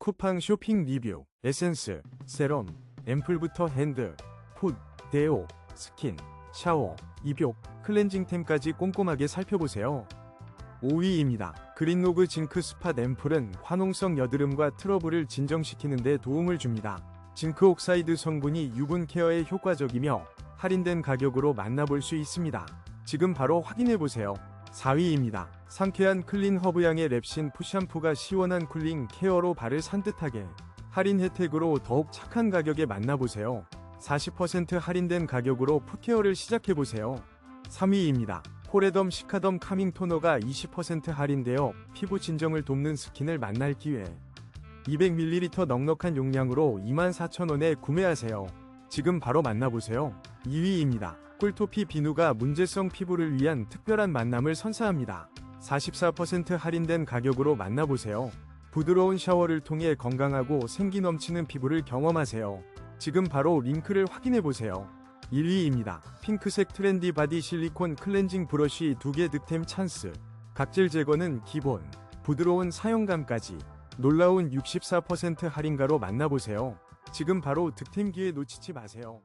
쿠팡 쇼핑 리뷰 에센스, 세럼, 앰플부터 핸드, 풋, 데오, 스킨, 샤워, 입욕, 클렌징템까지 꼼꼼하게 살펴보세요. 5위입니다. 그린로그 징크 스팟 앰플은 화농성 여드름과 트러블을 진정시키는 데 도움을 줍니다. 징크 옥사이드 성분이 유분 케어에 효과적이며 할인된 가격으로 만나볼 수 있습니다. 지금 바로 확인해보세요. 4위입니다. 상쾌한 클린 허브 향의 랩신 푸샴푸가 시원한 쿨링 케어로 발을 산뜻하게 할인 혜택으로 더욱 착한 가격에 만나보세요. 40% 할인된 가격으로 풋케어를 시작해보세요. 3위입니다. 포레덤 시카덤 카밍 토너가 20% 할인되어 피부 진정을 돕는 스킨을 만날 기회. 200ml 넉넉한 용량으로 24,000원에 구매하세요. 지금 바로 만나보세요. 2위입니다. 꿀토피 비누가 문제성 피부를 위한 특별한 만남을 선사합니다. 44% 할인된 가격으로 만나보세요. 부드러운 샤워를 통해 건강하고 생기 넘치는 피부를 경험하세요. 지금 바로 링크를 확인해보세요. 1위입니다. 핑크색 트렌디 바디 실리콘 클렌징 브러쉬 2개 득템 찬스. 각질 제거는 기본. 부드러운 사용감까지. 놀라운 64% 할인가로 만나보세요. 지금 바로 득템 기회 놓치지 마세요.